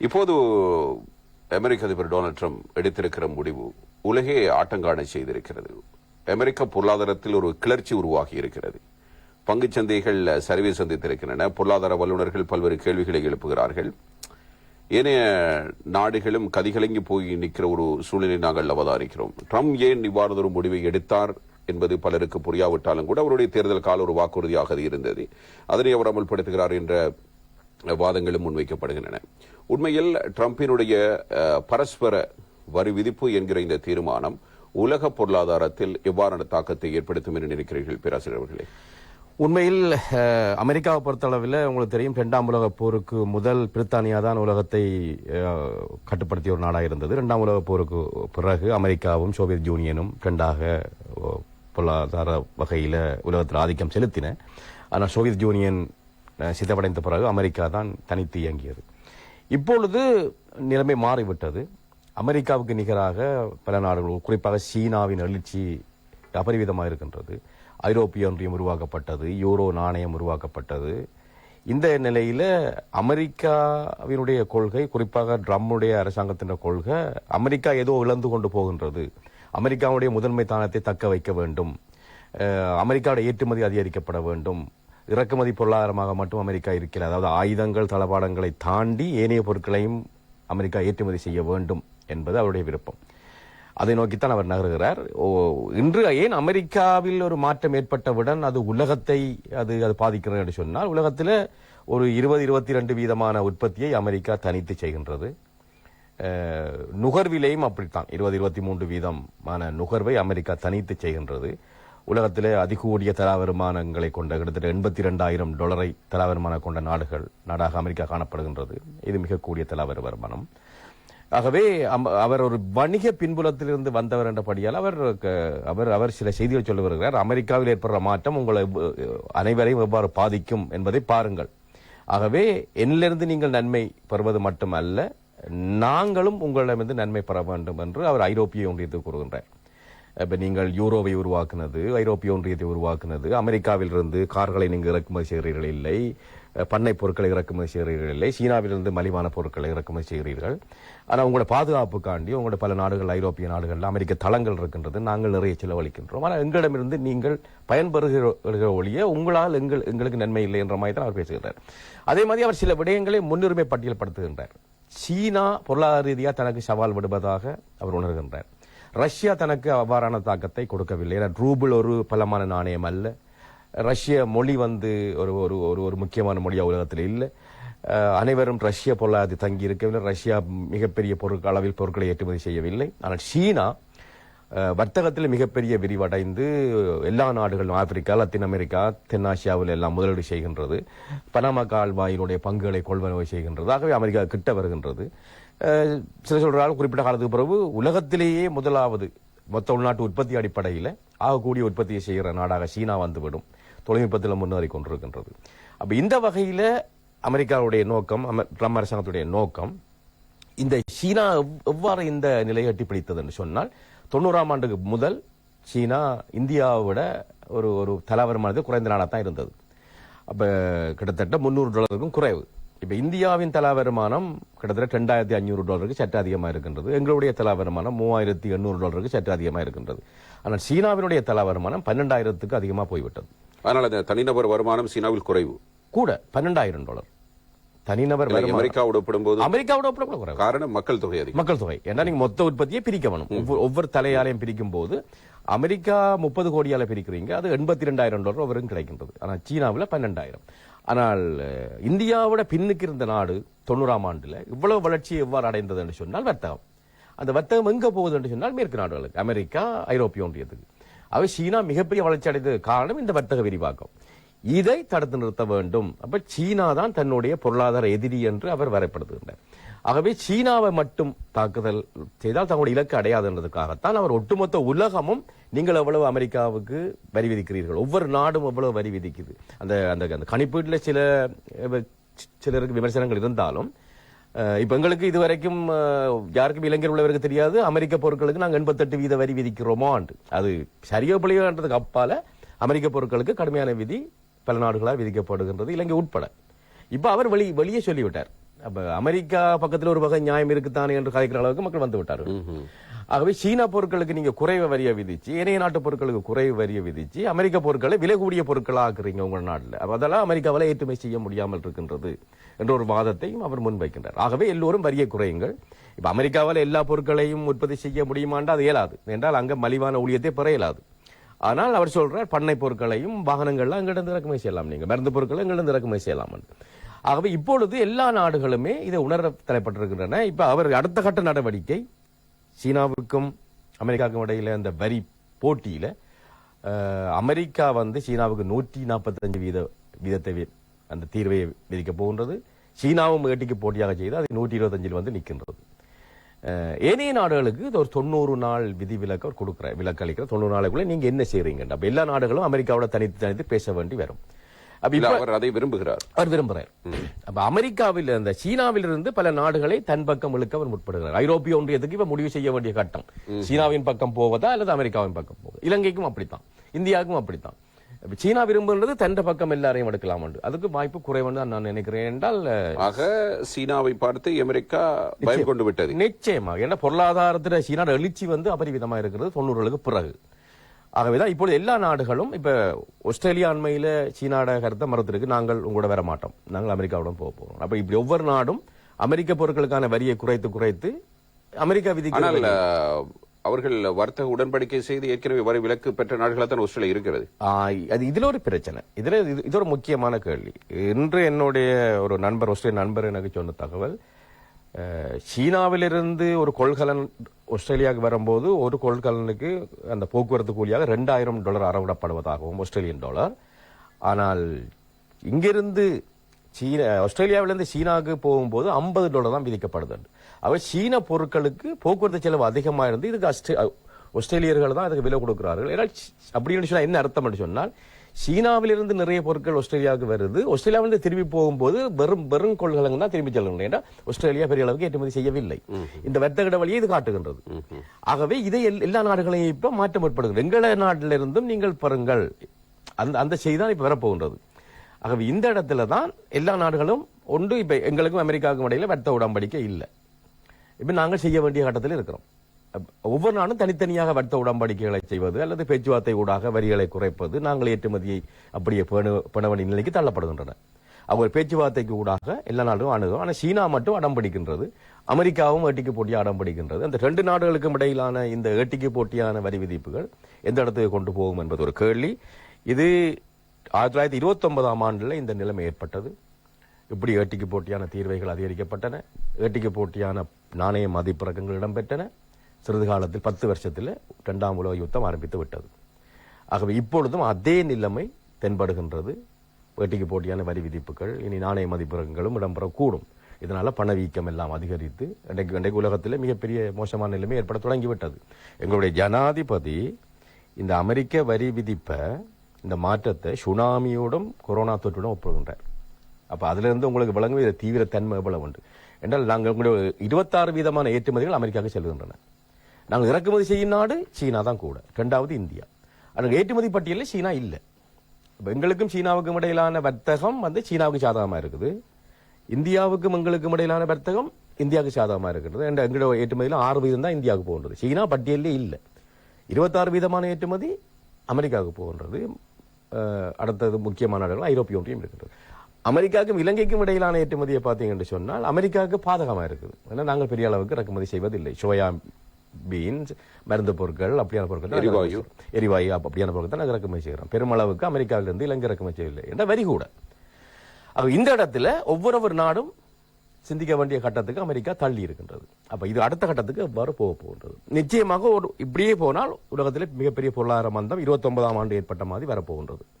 இப்போது அமெரிக்க அதிபர் Donald Trump எடுத்திருக்கிற முடிவு உலகே ஆட்டங்காண செய்திருக்கிறது. அமெரிக்க பொருளாதாரத்தில் ஒரு கிளர்ச்சி உருவாகி இருக்கிறது. பங்குச் சந்தைகள் சரிவை சந்தித்திருக்கின்றன. பொருளாதார வல்லுநர்கள் பல்வேறு கேள்விகளை எழுப்புகிறார்கள். ஏனைய நாடுகளும் கதிகலங்கி போய் நிற்கிற ஒரு சூழ்நிலை நாங்கள் அவதாரிக்கிறோம் ட்ரம்ப் ஏன் இவ்வாறு ஒரு முடிவை எடுத்தார் என்பது பலருக்கு புரியாவிட்டாலும் கூட அவருடைய தேர்தல் கால ஒரு வாக்குறுதியாக அது இருந்தது. அதனை அவர் அமல்படுத்துகிறார் என்ற வாதங்களும் முன்வைக்கப்படுகின்றன. உண்மையில் ட்ரம்பினுடைய பரஸ்பர வரி விதிப்பு என்கிற இந்த தீர்மானம் உலக பொருளாதாரத்தில் எவ்வாறான தாக்கத்தை ஏற்படுத்தும் என்று நினைக்கிறீர்கள் பேராசிரியர் அவர்களே? உண்மையில் அமெரிக்காவை பொறுத்தளவில் உங்களுக்கு தெரியும் இரண்டாம் உலகப் போருக்கு முதல் பிரித்தானியா தான் உலகத்தை கட்டுப்படுத்திய ஒரு நாடாக இருந்தது. இரண்டாம் உலக போருக்கு பிறகு அமெரிக்காவும் சோவியத் யூனியனும் இரண்டாக பொருளாதார வகையில் உலகத்தில் ஆதிக்கம் செலுத்தின. ஆனால் சோவியத் யூனியன் சிதவடைந்த பிறகு அமெரிக்கா தான் தனித்து இயங்கியது. இப்பொழுது நிலைமை மாறிவிட்டது. அமெரிக்காவுக்கு நிகராக பல நாடுகள் குறிப்பாக சீனாவின் எழுச்சி அபரிவிதமாக இருக்கின்றது. ஐரோப்பிய ஒன்றியம் உருவாக்கப்பட்டது யூரோ நாணயம் உருவாக்கப்பட்டது. இந்த நிலையில அமெரிக்காவினுடைய கொள்கை குறிப்பாக ட்ரம்முடைய அரசாங்கத்தின் கொள்கை அமெரிக்கா ஏதோ இழந்து கொண்டு போகின்றது. அமெரிக்காவுடைய முதன்மை தானத்தை தக்க வைக்க வேண்டும். அமெரிக்காவோட ஏற்றுமதி அதிகரிக்கப்பட வேண்டும். இறக்குமதி பொருளாதாரமாக மட்டும் அமெரிக்கா இருக்கிறது. அதாவது ஆயுதங்கள் தளபாடங்களை தாண்டி ஏனைய பொருட்களையும் அமெரிக்கா ஏற்றுமதி செய்ய வேண்டும் என்பது அவருடைய விருப்பம். அதை நோக்கித்தான் அவர் நகருகிறார். ஓ, இன்று ஏன் அமெரிக்காவில் ஒரு மாற்றம் ஏற்பட்டவுடன் அது உலகத்தை அது அது பாதிக்கிறது என்று சொன்னால் உலகத்தில் ஒரு இருபது இருபத்தி ரெண்டு வீதமான உற்பத்தியை அமெரிக்கா தனித்து செய்கின்றது. நுகர்விலையும் அப்படித்தான். இருபது இருபத்தி மூன்று வீதமான நுகர்வை அமெரிக்கா தனித்து செய்கின்றது. உலகத்திலே அதிகூடிய தலா வருமானங்களை கொண்ட கிட்டத்தட்ட எண்பத்தி ரெண்டாயிரம் டாலரை தலா வருமானம் கொண்ட நாடுகள் நாடாக அமெரிக்கா காணப்படுகின்றது. இது மிக கூடிய தலா வருமானம். ஆகவே அம்- அவர் ஒரு வணிக பின்புலத்திலிருந்து வந்தவர் என்றபடியால் அவர் க- அவர் அவர் சில செய்திகள் சொல்ல வருகிறார். அமெரிக்காவில் ஏற்படுற மாற்றம் உங்களை அனைவரையும் எவ்வாறு பாதிக்கும் என்பதை பாருங்கள். ஆகவே என்னிலிருந்து நீங்கள் நன்மை பெறுவது மட்டுமல்ல நாங்களும் உங்களிடமிருந்து நன்மை பெற வேண்டும் என்று அவர் ஐரோப்பிய ஒன்றியத்துக்கு கூறுகின்றார். இப்போ நீங்கள் யூரோவை உருவாக்குனது ஐரோப்பிய ஒன்றியத்தை உருவாக்குனது அமெரிக்காவிலிருந்து கார்களை நீங்கள் இறக்குமதி செய்கிறீர்கள் இல்லை பண்ணை பொருட்களை இறக்குமதி செய்கிறீர்கள் இல்லை சீனாவிலிருந்து மலிவான பொருட்களை இறக்குமதி செய்கிறீர்கள். ஆனால் உங்களோட பாதுகாப்புக்காண்டி உங்களோட பல நாடுகள் ஐரோப்பிய நாடுகள் அமெரிக்க தளங்கள் இருக்கின்றது நாங்கள் நிறைய செலவழிக்கின்றோம். ஆனால் எங்களிடமிருந்து நீங்கள் பயன்பெறுகிற ஒழிய உங்களால் எங்கள் எங்களுக்கு நன்மை இல்லை என்ற மாதிரி தான் அவர் பேசுகிறார். அதே மாதிரி அவர் சில விடயங்களை முன்னுரிமை பட்டியல் படுத்துகின்றார் சீனா பொருளாதார ரீதியாக தனக்கு சவால் விடுவதாக அவர் உணர்கின்றார். ரஷ்யா தனக்கு அவ்வாறான தாக்கத்தை கொடுக்கவில்லை. ஏன்னா ரூபிள் ஒரு பலமான நாணயம் அல்ல. ரஷ்ய மொழி வந்து ஒரு ஒரு ஒரு ஒரு முக்கியமான மொழியா உலகத்தில் இல்லை. அனைவரும் ரஷ்ய பொருளாதாரத்தை தங்கி இருக்கவில்லை ரஷ்யா மிகப்பெரிய பொருட்கள் அளவில் பொருட்களை ஏற்றுமதி செய்யவில்லை. ஆனால் சீனா வர்த்தகத்தில் மிகப்பெரிய விரிவடைந்து எல்லா நாடுகளும் ஆப்பிரிக்கா லத்தீன் அமெரிக்கா தென்னாசியாவில் எல்லாம் முதலீடு செய்கின்றது. பனாமா கால்வாயினுடைய பங்குகளை கொள்வனவு செய்கின்றது. ஆகவே அமெரிக்கா கிட்ட வருகின்றது. சில சொல்றாலும் குறிப்பிட்ட காலத்துக்கு பிறகு உலகத்திலேயே முதலாவது மொத்த உள்நாட்டு உற்பத்தி அடிப்படையில் ஆகக்கூடிய உற்பத்தியை செய்கிற நாடாக சீனா வந்துவிடும். தொழில்நுட்பத்தில் முன்னேறி கொண்டிருக்கின்றது. அப்போ இந்த வகையில் அமெரிக்காவுடைய நோக்கம் ட்ரம்ப் அரசாங்கத்துடைய நோக்கம் இந்த சீனா எவ்வாறு இந்த நிலையை எட்டி பிடித்தது என்று சொன்னால் தொண்ணூறாம் ஆண்டுக்கு முதல் சீனா இந்தியாவை விட ஒரு ஒரு தலாவரமானது குறைந்த நாடாக தான் இருந்தது. அப்ப கிட்டத்தட்ட முந்நூறு டாலருக்கும் குறைவு. இப்ப இந்தியாவின் தலா வருமானம் கிட்டத்தட்ட ரெண்டாயிரத்தி ஐநூறு டாலருக்கு சற்று அதிகமா இருக்கின்றது. எங்களுடைய தலா வருமானம் மூவாயிரத்தி எண்ணூறு டாலருக்கு சற்று அதிகமா இருக்கின்றது. ஆனால் சீனாவினுடைய தலா வருமானம் பன்னெண்டாயிரத்துக்கு அதிகமா போய்விட்டது. அந்த தனிநபர் வருமானம் சீனாவில் குறைவு. கூட பன்னெண்டாயிரம் டாலர். தனிநபர் அமெரிக்காவோடு ஒப்பிடும்போது அமெரிக்காவோட ஒப்பிட குறைவு. காரணம் மக்கள் தொகை அதிகம். மக்கள் தொகை ஏன்னா நீங்க மொத்த உற்பத்தியை பிரிக்க வேணும் ஒவ்வொரு- தலையாலையும் பிரிக்கும் போது அமெரிக்கா முப்பது கோடியால பிரிக்கிறீங்க அது எண்பத்தி ரெண்டாயிரம் டாலர் ஒவ்வொரு கிடைக்கின்றது. ஆனா சீனாவுல பன்னெண்டாயிரம். ஆனால் இந்தியாவோட பின்னுக்கு இருந்த நாடு தொண்ணூறாம் ஆண்டுல இவ்வளவு வளர்ச்சி எவ்வாறு அடைந்தது என்று சொன்னால் வர்த்தகம். அந்த வர்த்தகம் எங்க போகுது என்று சொன்னால் மேற்கு நாடுகளுக்கு. அமெரிக்கா ஐரோப்பிய ஒன்றியத்துக்கு. அவை சீனா மிகப்பெரிய வளர்ச்சி அடைந்தது காரணம் இந்த வர்த்தக விரிவாக்கம். இதை தடுத்து நிறுத்த வேண்டும். அப்ப சீனா தான் தன்னுடைய பொருளாதார எதிரி என்று அவர் வரைப்படுத்துகின்றார். ஆகவே சீனாவை மட்டும் தாக்குதல் செய்தால் தங்களுடைய இலக்கு அடையாதுன்றதுக்காகத்தான் அவர் ஒட்டுமொத்த உலகமும் நீங்கள் எவ்வளவு அமெரிக்காவுக்கு வரி விதிக்கிறீர்கள்? ஒவ்வொரு நாடும் எவ்வளவு வரி விதிக்குது? அந்த அந்த அந்த கணிப்பீட்டில் சில சிலருக்கு விமர்சனங்கள் இருந்தாலும் இப்போ எங்களுக்கு இதுவரைக்கும் வரைக்கும் யாருக்கும் இளைஞர் உள்ளவருக்கு தெரியாது. அமெரிக்க பொருட்களுக்கு நாங்கள் எண்பத்தெட்டு வீத வரி விதிக்கிறோமாண்டு. அது சரியோ பிள்ளையோன்றதுக்கு அப்பால அமெரிக்க பொருட்களுக்கு கடுமையான விதி பல நாடுகளால் விதிக்கப்படுகின்றது. இலங்கை உட்பட. இப்ப அவர் வெளி வெளியே சொல்லிவிட்டார். அப்ப அமெரிக்கா பக்கத்துல ஒரு வகை நியாயம் இருக்குத்தானே என்று கதைக்கிற அளவுக்கு மக்கள் வந்து விட்டார்கள். ஆகவே சீனா பொருட்களுக்கு நீங்க குறைவு வரிய விதிச்சு ஏனைய நாட்டு பொருட்களுக்கு குறைவு வரிய விதிச்சு அமெரிக்க பொருட்களை விலை கூடிய பொருட்களா ஆக்குறீங்க உங்க நாட்டுல. அதெல்லாம் அமெரிக்காவில் ஏற்றுமை செய்ய முடியாமல் இருக்கின்றது என்ற ஒரு வாதத்தையும் அவர் முன்வைக்கின்றார். ஆகவே எல்லோரும் வரியை குறையுங்கள். இப்ப அமெரிக்காவில் எல்லா பொருட்களையும் உற்பத்தி செய்ய முடியுமாண்டா அது இயலாது. என்றால் அங்க மலிவான ஊழியத்தை பெற இயலாது. ஆனால் அவர் சொல்றார் பண்ணை பொருட்களையும் வாகனங்கள்லாம் அங்கிருந்து இறக்குமதி செய்யலாம் நீங்க. மருந்து பொருட்களை எங்களிடம் இறக்குமதி செய்யலாம் ஆகவே இப்பொழுது எல்லா நாடுகளுமே இதை உணர தலைப்பட்டிருக்கின்றன இப்ப அவர் அடுத்த கட்ட நடவடிக்கை சீனாவுக்கும் அமெரிக்காவுக்கும் இடையில அந்த வரி போட்டியில அமெரிக்கா வந்து சீனாவுக்கு நூற்றி நாற்பத்தஞ்சு வீத வீதத்தை அந்த தீர்வை விதிக்க போகின்றது. சீனாவும் வேட்டிக்கு போட்டியாக செய்து அது நூற்றி இருபத்தஞ்சில் வந்து நிற்கின்றது. ஏனைய நாடுகளுக்கு இது ஒரு தொண்ணூறு நாள் விதி விலக்கு அவர் கொடுக்குற விலக்கு அளிக்கிற தொண்ணூறு நாளுக்குள்ள நீங்க என்ன செய்றீங்க அப்ப எல்லா நாடுகளும் அமெரிக்காவோட தனித்து தனித்து பேச வேண்டி வரும். அவர் அதை விரும்புகிறார். அவர் விரும்புறார். அப்ப அமெரிக்காவில் இந்த சீனாவில் இருந்து பல நாடுகளை தன் பக்கம் இழுக்க அவர் முற்படுகிறார். ஐரோப்பிய ஒன்றியத்துக்கு இப்ப முடிவு செய்ய வேண்டிய கட்டம். சீனாவின் பக்கம் போவதா அல்லது அமெரிக்காவின் பக்கம் போவதா? இலங்கைக்கும் அப்படித்தான். இந்தியாவுக்கும் அப்படித்தான். இப்ப சீனா விரும்புகிறது தன் பக்கம் எல்லாரையும் எடுக்கலாம் என்று. அதுக்கு வாய்ப்பு குறைவுன்னு தான் நான் நினைக்கிறேன் என்றால் ஆக சீனாவை பார்த்து அமெரிக்கா பயம் கொண்டு விட்டது. நிச்சயமா ஏன்னா பொருளாதாரத்துல சீனாவோட எழுச்சி வந்து அபரிவிதமா இருக்கிறது தொண்ணூறுகளுக்கு பிறகு. ஆகவேதான் இப்பொழுது எல்லா நாடுகளும் இப்ப ஆஸ்திரேலியா அண்மையில சீனாட கருத்தை மறுத்திருக்கு. நாங்கள் உங்களோட வர மாட்டோம். நாங்கள் அமெரிக்காவுடன் போக போறோம். அப்ப இப்படி ஒவ்வொரு நாடும் அமெரிக்க பொருட்களுக்கான வரியை குறைத்து குறைத்து அமெரிக்கா விதிக்கிற ஆனால் வரி- அஹ், அவர்கள் வர்த்தக உடன்படிக்கை செய்து ஏற்கனவே வரி விலக்கு பெற்ற நாடுகளாக தான் ஆஸ்திரேலியா இருக்கிறது. ஆ, அது இதுல ஒரு பிரச்சனை. இதுல இது இது ஒரு முக்கியமான கேள்வி. இன்று என்னுடைய ஒரு நண்பர் ஆஸ்திரேலிய நண்பர் எனக்கு சொன்ன தகவல் சீனாவிலிருந்து ஒரு கொள்கலன் ஆஸ்திரேலியாவுக்கு வரும்போது ஒரு கொள்கலனுக்கு அந்த போக்குவரத்து கூலியாக ரெண்டாயிரம் டாலர் அறவிடப்படுவதாகவும் ஆஸ்திரேலியன் டாலர். ஆனால் இங்கிருந்து சீனா ஆஸ்திரேலியாவிலிருந்து சீனாவுக்கு போகும்போது ஐம்பது டாலர் தான் விதிக்கப்படுது அவர் சீன பொருட்களுக்கு போக்குவரத்து செலவு அதிகமா இருந்து இதுக்கு ஆஸ்திரே- ஆஸ்திரேலியர்கள் தான் அதுக்கு விலை கொடுக்கிறார்கள். ஏன்னா அப்படின்னு சொன்னா என்ன அர்த்தம் என்று சொன்னால் சீனாவிலிருந்து நிறைய பொருட்கள் ஆஸ்திரேலியாவுக்கு வருது. ஆஸ்திரேலியாவிலிருந்து திரும்பி போகும்போது வெறும் வெறும் கொள்கலங்க தான் திரும்பி செல்லணும் ஏன்னா ஆஸ்திரேலியா பெரிய அளவுக்கு ஏற்றுமதி செய்யவில்லை. இந்த வர்த்தக வழியை இது காட்டுகின்றது. ஆகவே இதை எல்- எல்லா நாடுகளையும் இப்ப மாற்றம் ஏற்படுகிறது. எங்கள நாட்டிலிருந்தும் நீங்கள் பெறுங்கள் அந்த அந்த செய்தி தான் இப்ப வரப்போகின்றது. ஆகவே இந்த இடத்துல தான் எல்லா நாடுகளும் ஒன்று இப்ப எங்களுக்கும் அமெரிக்காவுக்கும் இடையில வர்த்தக உடன்படிக்கை இல்லை. இப்போ நாங்கள் செய்ய வேண்டிய கட்டத்தில் இருக்கிறோம். ஒவ்வொரு நாளும் தனித்தனியாக வர்த்த உடன்படிக்கைகளை செய்வது அல்லது பேச்சுவார்த்தை ஊடாக வரிகளை குறைப்பது நாங்கள் ஏற்றுமதியை அப்படியே பிணவணி நிலைக்கு தள்ளப்படுகின்றன. அவர் பேச்சுவார்த்தைக்கு ஊடாக எல்லா நாடும் அணுகும் ஆனால் சீனா மட்டும் அடம் பிடிக்கின்றது. அமெரிக்காவும் ஏட்டிக்கு போட்டியாக அடம் பிடிக்கின்றது. அந்த ரெண்டு நாடுகளுக்கும் இடையிலான இந்த ஏட்டிக்கு போட்டியான வரி விதிப்புகள் எந்த இடத்துக்கு கொண்டு போகும் என்பது ஒரு கேள்வி. இது ஆயிரத்தி தொள்ளாயிரத்தி இருபத்தொன்பதாம் ஆண்டில் இந்த நிலைமை ஏற்பட்டது. இப்படி ஏட்டிக்கு போட்டியான தீர்வைகள் அதிகரிக்கப்பட்டன. ஏட்டிக்கு போட்டியான நாணய மதிப்பிறக்கங்கள் இடம்பெற்றன. சிறிது காலத்தில் பத்து வருஷத்தில் இரண்டாம் உலக யுத்தம் ஆரம்பித்து விட்டது. ஆகவே இப்பொழுதும் அதே நிலைமை தென்படுகின்றது. வேட்டிக்கு போட்டியான வரி விதிப்புகள் இனி நாணய மதிப்பிறக்கங்களும் இடம்பெறக்கூடும். இதனால் பணவீக்கம் எல்லாம் அதிகரித்து இன்றைக்கு இன்றைக்கு உலகத்தில் மிகப்பெரிய மோசமான நிலைமை ஏற்பட தொடங்கிவிட்டது. எங்களுடைய ஜனாதிபதி இந்த அமெரிக்க வரி விதிப்பை இந்த மாற்றத்தை சுனாமியோடும் கொரோனா தொற்றுடன் ஒப்புகின்றார் அப்போ அதிலிருந்து உங்களுக்கு விளங்கும் இது தீவிரத்தன்மை எவ்வளவு உண்டு? என்றால் நாங்கள் உங்களுடைய இருபத்தாறு வீதமான ஏற்றுமதிகள் அமெரிக்காவுக்கு செல்கின்றன. நாங்கள் இறக்குமதி செய்யும் நாடு சீனா தான் கூட. ரெண்டாவது இந்தியா. ஆனால் ஏற்றுமதி பட்டியலில் சீனா இல்லை. இப்ப எங்களுக்கும் சீனாவுக்கும் இடையிலான வர்த்தகம் வந்து சீனாவுக்கு சாதகமாக இருக்குது. இந்தியாவுக்கும் எங்களுக்கும் இடையிலான வர்த்தகம் இந்தியாவுக்கு சாதகமாக இருக்கிறது. என்ற எங்களோட ஏற்றுமதியில் ஆறு வீதம் தான் இந்தியாவுக்கு போகின்றது. சீனா பட்டியலே இல்லை. இருபத்தாறு வீதமான ஏற்றுமதி அமெரிக்காவுக்கு போகின்றது. அடுத்தது முக்கியமான நாடுகள் ஐரோப்பிய ஒன்றியம் இருக்கிறது அமெரிக்காவுக்கும் இலங்கைக்கும் இடையிலான ஏற்றுமதியை பார்த்தீங்கன்னு சொன்னால் அமெரிக்காவுக்கு பாதகமா இருக்குது. ஏன்னா நாங்கள் பெரிய அளவுக்கு இறக்குமதி செய்வதில்லை. சோயா பீன்ஸ் மருந்து பொருட்கள் அப்படியான பொருட்கள் எரிவாயு. எரிவாயு அப்ப- அப்படியான பொருட்கள் தான் நாங்கள் இறக்குமதி செய்கிறோம். பெருமளவுக்கு அமெரிக்காவிலிருந்து இலங்கை இறக்குமதி செய்யவில்லை. என்ற வரி கூட. இந்த இடத்துல ஒவ்வொரு நாடும் சிந்திக்க வேண்டிய கட்டத்துக்கு அமெரிக்கா தள்ளி இருக்கின்றது. அப்ப இது அடுத்த கட்டத்துக்கு எவ்வாறு போக போகின்றது? நிச்சயமாக ஒரு இப்படியே போனால் உலகத்திலே மிகப்பெரிய பொருளாதார மந்தம் இருபத்தி ஒன்பதாம் ஆண்டு ஏற்பட்ட மாதிரி வரப்போகின்றது.